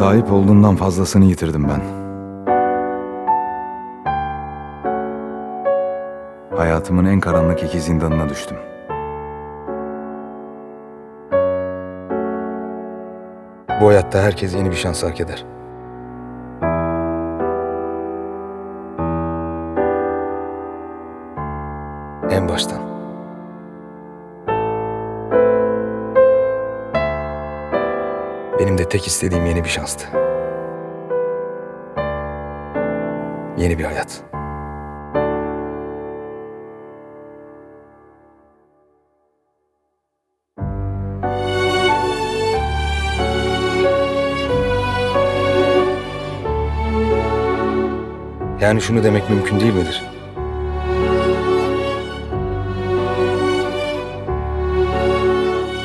Sahip olduğumdan fazlasını yitirdim ben. Hayatımın en karanlık iki zindanına düştüm. Bu hayatta herkes yeni bir şans hak eder. En baştan. Benim de tek istediğim yeni bir şanstı. Yeni bir hayat. Yani şunu demek mümkün değil midir?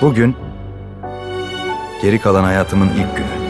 Bugün geri kalan hayatımın ilk günü.